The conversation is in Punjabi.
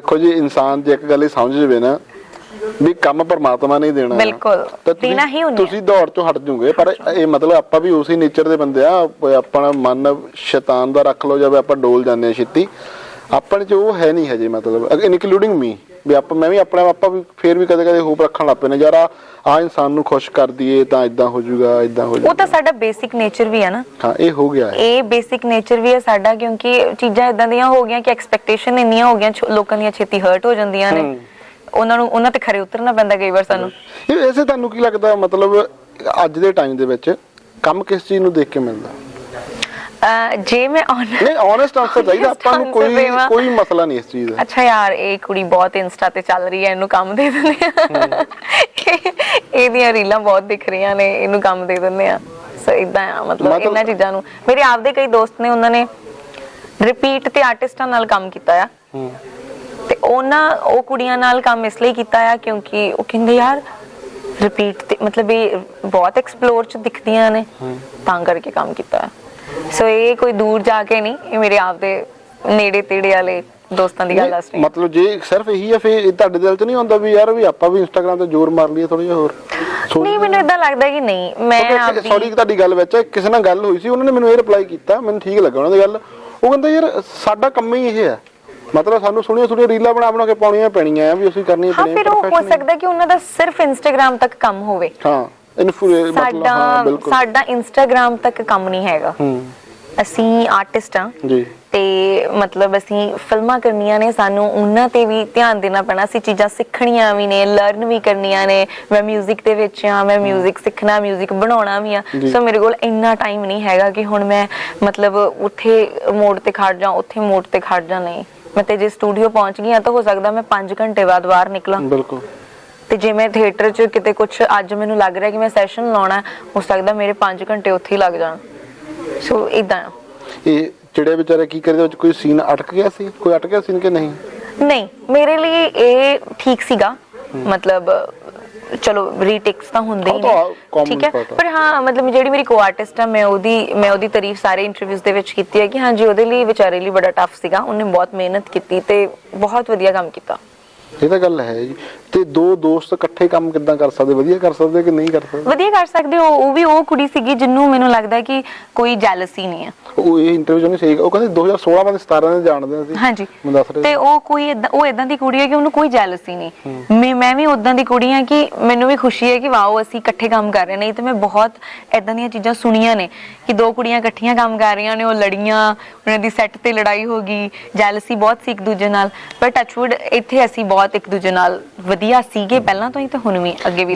ਦੇਖੋ ਜੀ ਇਨਸਾਨ ਜੇ ਇੱਕ ਗੱਲ ਹੀ ਸਮਝ ਜਵੇ ਨਾ ਵੀ ਕੰਮ ਪਰਮਾਤਮਾ ਨੇ ਹੀ ਦੇਣਾ। ਬਿਲਕੁਲ, ਤਾਂ ਤੁਸੀਂ- ਦੇਣਾ ਹੀ ਉਹਨੇ। ਤੁਸੀਂ ਦੌੜ ਤੋਂ ਹਟ ਜੂਗੇ ਪਰ ਇਹ ਮਤਲਬ ਆਪਾਂ ਵੀ ਉਸੇ ਨੇਚਰ ਦੇ ਬੰਦੇ ਆ ਆਪਣਾ ਮਨ ਸ਼ੈਤਾਨ ਦਾ ਰੱਖ ਲਓ ਜਾਂ ਵੀ ਆਪਾਂ ਡੋਲ ਜਾਂਦੇ ਆ ਛੇਤੀ ਆਪਣੇ ਚ ਉਹ ਹੈ ਨਹੀਂ ਹਜੇ ਮਤਲਬ ਇਨਕਲੂਡਿੰਗ ਮੀ ਵੀ ਆਪਾਂ ਮੈਂ ਵੀ ਆਪਣੇ ਆਪਾਂ ਵੀ ਫੇਰ ਵੀ ਕਦੇ ਕਦੇ ਹੋਪ ਰੱਖਣ ਲੱਗ ਪੈਨੇ ਯਾਰ ਆ ਆ ਇਨਸਾਨ ਨੂੰ ਖੁਸ਼ ਕਰ ਦਈਏ ਤਾਂ ਇਦਾਂ ਹੋ ਜਾਊਗਾ ਇਦਾਂ ਹੋ ਉਹ ਜਾਊਗਾ। ਤਾਂ ਸਾਡਾ ਬੇਸਿਕ ਨੇਚਰ ਵੀ ਹੈ ਨਾ। ਹਾਂ ਇਹ ਹੋ ਗਿਆ ਹੈ। ਇਹ ਬੇਸਿਕ ਨੇਚਰ ਵੀ ਹੈ ਸਾਡਾ ਕਿਉਂਕਿ ਚੀਜ਼ਾਂ ਇਦਾਂ ਦੀਆਂ ਹੋ ਗਈਆਂ ਕਿ ਐਕਸਪੈਕਟੇਸ਼ਨ ਇੰਨੀਆਂ ਹੋ ਗਈਆਂ ਲੋਕਾਂ ਦੀਆਂ ਛੇਤੀ ਹਰਟ ਹੋ ਜਾਂਦੀਆਂ ਨੇ। ਉਹਨਾਂ ਨੂੰ ਉਹਨਾਂ ਤੇ ਖਰੇ ਉਤਰਨਾ ਪੈਂਦਾ ਕਈ ਵਾਰ ਸਾਨੂੰ। ਇਹ ਐਸੇ ਤੁਹਾਨੂੰ ਕੀ ਲੱਗਦਾ ਮਤਲਬ ਅੱਜ ਦੇ ਟਾਈਮ ਦੇ ਵਿੱਚ ਕੰਮ ਕਿਸ ਚੀਜ਼ ਨੂੰ ਦੇਖ ਕੇ ਮਿਲਦਾ? ਜੇ ਮੈਂ on- ਨਹੀਂ ਓਨੈਸਟ ਆਨਸਰ ਚਾਹੀਦਾ। ਆਪਾਂ ਨੂੰ ਕੋਈ। ਕੋਈ ਮਸਲਾ ਨਹੀਂ ਇਸ ਚੀਜ਼ ਦਾ। ਅੱਛਾ ਯਾਰ ਇਹ ਕੁੜੀ ਬਹੁਤ ਇੰਸਟਾ ਤੇ ਚੱਲ ਰਹੀ ਹੈ ਇਹਨੂੰ ਕੰਮ ਦੇ ਦਿੰਦੇ ਆ। ਇਹਦੀਆਂ ਰੀਲਾਂ ਬਹੁਤ ਦਿਖ ਰਹੀਆਂ ਨੇ ਇਹਨੂੰ ਕੰਮ ਦੇ ਦਿੰਦੇ ਆ। ਸੋ ਇਦਾਂ ਆ ਮਤਲਬ ਇਹਨਾਂ ਚੀਜ਼ਾਂ ਨੂੰ। ਮੇਰੇ ਆਪਦੇ ਕਈ ਦੋਸਤ ਨੇ ਉਹਨਾਂ ਨੇ ਰਿਪੀਟ ਤੇ ਆਰਟਿਸਟਾਂ ਨਾਲ ਕੰਮ ਕੀਤਾ ਆ। ਤੇ ਉਹਨਾਂ ਉਹ ਕੁੜੀਆਂ ਨਾਲ ਕੰਮ ਇਸ ਲਈ ਕੀਤਾ ਆ ਕਿਉਂਕਿ ਉਹ ਕਹਿੰਦੇ ਯਾਰ ਰਿਪੀਟ ਤੇ ਮਤਲਬ ਇਹ ਬਹੁਤ ਐਕਸਪਲੋਰ ਚ ਦਿਖਦੀਆਂ ਨੇ। ਤਾਂ ਕਰਕੇ ਕੰਮ ਕੀਤਾ ਸੋ ਇਹ ਕੋਈ ਦੂਰ ਜਾ ਕੇ ਨਹੀਂ ਇਹ ਮੇਰੇ ਆਪਦੇ ਨੇੜੇ ਤੇੜੇ ਵਾਲੇ ਦੋਸਤਾਂ ਦੀ ਗੱਲ ਦੱਸ ਰਹੀ ਹਾਂ। ਮਤਲਬ ਜੇ ਸਿਰਫ ਇਹੀ ਹੈ ਇਹ ਤੁਹਾਡੇ ਦਿਲ 'ਚ ਨਹੀਂ ਆਉਂਦਾ ਵੀ ਯਾਰ ਵੀ ਆਪਾਂ ਵੀ ਇੰਸਟਾਗ੍ਰam ਤੇ ਜ਼ੋਰ ਮਾਰ ਲਈਏ ਥੋੜਾ ਜਿਹਾ ਹੋਰ? ਨਹੀਂ ਮੈਨੂੰ ਇਦਾਂ ਲੱਗਦਾ ਕਿ ਨਹੀਂ ਮੈਂ ਆਪਦੀ ਸੌਰੀ ਤੁਹਾਡੀ ਗੱਲ ਵਿੱਚ ਕਿਸੇ ਨਾਲ ਗੱਲ ਹੋਈ ਸੀ ਉਹਨਾਂ ਨੇ ਮੈਨੂੰ ਇਹ ਰਿਪਲਾਈ ਕੀਤਾ ਮੈਨੂੰ ਠੀਕ ਲੱਗਾ ਉਹਨਾਂ ਦੀ ਗੱਲ। ਉਹ ਕਹਿੰਦਾ ਯਾਰ ਸਾਡਾ ਕੰਮ ਹੀ ਇਹ ਹੈ। ਮਤਲਬ ਸਾਨੂੰ ਸੁਣੀਆਂ ਸੁਣੀਆਂ ਰੀਲਾਂ ਬਣਾ ਬਣਾ ਕੇ ਪਾਉਣੀਆਂ ਪੈਣੀਆਂ ਆ ਵੀ ਅਸੀਂ ਕਰਨੀਆਂ ਹਾਂ ਪੈਣੀਆਂ ਫਿਰ ਉਹ ਹੋ। ਸਕਦਾ ਕਿ ਉਹਨਾਂ ਦਾ ਸਿਰਫ ਇੰਸਟਾਗ੍ਰam ਤੱਕ ਕੰਮ ਹੋਵੇ। ਹਾਂ। ਇਨਫੂ ਮਤਲਬ ਹਾਂ ਸਾਡਾ ਬਿਲਕੁਲ ਸਾਡਾ ਇੰਸਟਾਗ੍ਰam ਤੱਕ ਕੰਮ ਨਹੀਂ ਹੈਗਾ ਹੂੰ ਅਸੀਂ ਆਰਟਿਸਟ ਹਾਂ ਜੀ ਤੇ ਮਤਲਬ ਅਸੀਂ ਫਿਲਮਾਂ ਕਰਨੀਆਂ ਨੇ ਸਾਨੂੰ ਉਹਨਾਂ ਤੇ ਵੀ ਧਿਆਨ ਦੇਣਾ ਪੈਣਾ ਅਸੀਂ ਚੀਜ਼ਾਂ ਸਿੱਖਣੀਆਂ ਵੀ ਨੇ ਲਰਨ ਵੀ ਕਰਨੀਆਂ ਨੇ ਮੈਂ 뮤직 ਦੇ ਵਿੱਚ ਆ ਮੈਂ 뮤직 ਸਿੱਖਣਾ 뮤직 ਬਣਾਉਣਾ ਵੀ ਆ ਜੀ। ਸੋ ਮੇਰੇ ਕੋਲ ਇੰਨਾ ਟਾਈਮ ਨਹੀਂ ਹੈਗਾ ਕਿ ਹੁਣ ਮੈਂ ਮਤਲਬ ਉੱਥੇ ਮੋੜ ਤੇ ਖੜ ਜਾ ਉੱਥੇ ਮੋੜ ਤੇ ਖੜ ਜਾ ਨਹੀਂ ਮੈਂ ਤੇ ਜੇ ਸਟੂਡੀਓ ਪਹੁੰਚ ਗਈ ਆ ਤਾਂ ਹੋ ਸਕਦਾ ਮੈਂ 5 ਘੰਟੇ ਬਾਅਦ ਬਾਹਰ ਨਿਕਲਾਂ ਬਿਲਕੁਲ ਤੇ ਜੇ ਮੈਂ ਥੀਏਟਰ 'ਚ ਕਿਤੇ ਕੁਝ ਅੱਜ ਮੈਨੂੰ ਲੱਗ ਰਿਹਾ ਕਿ ਮੈਂ ਸੈਸ਼ਨ ਲਾਉਣਾ ਹੈ, ਹੋ ਸਕਦਾ ਮੇਰੇ 5 ਘੰਟੇ ਉੱਥੇ ਹੀ ਲੱਗ ਜਾਣ। ਸੋ ਇਦਾਂ ਇਹ ਜਿਹੜੇ ਵਿਚਾਰੇ ਕੀ ਕਰਦੇ ਵਿੱਚ ਕੋਈ ਸੀਨ ਅਟਕ ਗਿਆ ਸੀ? ਕੋਈ ਅਟਕ ਗਿਆ ਸੀਨ ਕਿ ਨਹੀਂ? ਨਹੀਂ ਮੇਰੇ ਲਈ ਇਹ ਠੀਕ ਸੀਗਾ। ਮਤਲਬ ਚਲੋ ਰੀਟੇਕਸ ਤਾਂ ਹੁੰਦੇ ਹੀ ਨੇ। ਠੀਕ ਹੈ। ਪਰ ਹਾਂ ਮਤਲਬ ਜਿਹੜੀ ਮੇਰੀ ਕੋ ਆਰਟਿਸਟ ਆ ਮੈਂ ਉਹਦੀ ਮੈਂ ਉਹਦੀ ਤਾਰੀਫ ਸਾਰੇ ਇੰਟਰਵਿਊਜ਼ ਦੇ ਵਿੱਚ ਕੀਤੀ ਹੈ ਕਿ ਹਾਂਜੀ ਉਹਦੇ ਲਈ ਵਿਚਾਰੇ ਲਈ ਬੜਾ ਟਫ ਸੀਗਾ। ਉਹਨੇ ਬਹੁਤ ਮਿਹਨਤ ਕੀਤੀ ਤੇ ਬਹੁਤ ਵਧੀਆ ਕੰਮ ਕੀਤਾ। ਇਹ ਤਾਂ ਗੱਲ ਹੈ ਜੀ। ਤੇ ਦੋ ਦੋਸਤ ਇਕੱਠੇ ਕੰਮ ਕਿੱਦਾਂ ਕਰ ਸਕਦੇ? ਵਧੀਆ ਕਰ ਸਕਦੇ ਕਿ ਨਹੀਂ ਕਰ ਸਕਦੇ? ਵਧੀਆ ਕਰ ਸਕਦੇ ਹੋ। ਉਹ ਵੀ ਉਹ ਕੁੜੀ ਸੀਗੀ ਜਿੰਨੂੰ ਮੈਨੂੰ ਲੱਗਦਾ ਕਿ ਕੋਈ ਜੈਲਸੀ ਨਹੀਂ ਹੈ ਉਹ ਇਹ ਇੰਟਰਵਿਊ ਨਹੀਂ ਸਹੀ ਉਹ ਕਹਿੰਦੇ 2016 ਬਾਅਦ 17 ਦੇ ਜਾਣਦੇ ਸੀ ਹਾਂਜੀ। ਮੈਂ ਦੱਸ ਰਿਹਾ ਤੇ ਉਹ ਕੋਈ ਏਦਾਂ- ਉਹ ਇਦਾਂ ਦੀ ਕੁੜੀ ਹੈ ਕਿ ਉਹਨੂੰ ਕੋਈ ਜੈਲਸੀ ਨਹੀਂ। ਮੈਂ ਮੈਂ ਵੀ ਉਦਾਂ ਦੀ ਕੁੜੀ ਹਾਂ ਕਿ ਮੈਨੂੰ ਵੀ ਖੁਸ਼ੀ ਹੈ ਕਿ ਵਾਓ ਅਸੀਂ ਇਕੱਠੇ ਕੰਮ ਕਰ ਰਹੇ ਨਹੀਂ ਤੇ ਮੈਂ ਬਹੁਤ ਇਦਾਂ ਦੀਆਂ ਚੀਜ਼ਾਂ ਸੁਣੀਆਂ ਨੇ ਕਿ ਦੋ ਕੁੜੀਆਂ ਇਕੱਠੀਆਂ ਕੰਮ ਕਰ ਰਹੀਆਂ ਨੇ ਉਹ ਲੜੀਆਂ ਉਹਨਾਂ ਦੀ ਸੈੱਟ ਤੇ ਲੜਾਈ ਹੋ ਗਈ ਜੈਲਸੀ ਬਹੁਤ ਸੀ ਇੱਕ ਦੂਜੇ ਨਾਲ। ਪਰ ਟੱਚਵੁੱਡ ਇੱਥੇ ਅਸੀਂ ਬਹੁਤ ਬਹੁਤ ਇੱਕ ਦੂਜੇ ਨਾਲ ਵਧੀਆ ਸੀਗੇ ਪਹਿਲਾਂ ਤੋਂ ਹੀ ਤੇ ਹੁਣ ਵੀ ਅੱਗੇ ਵੀ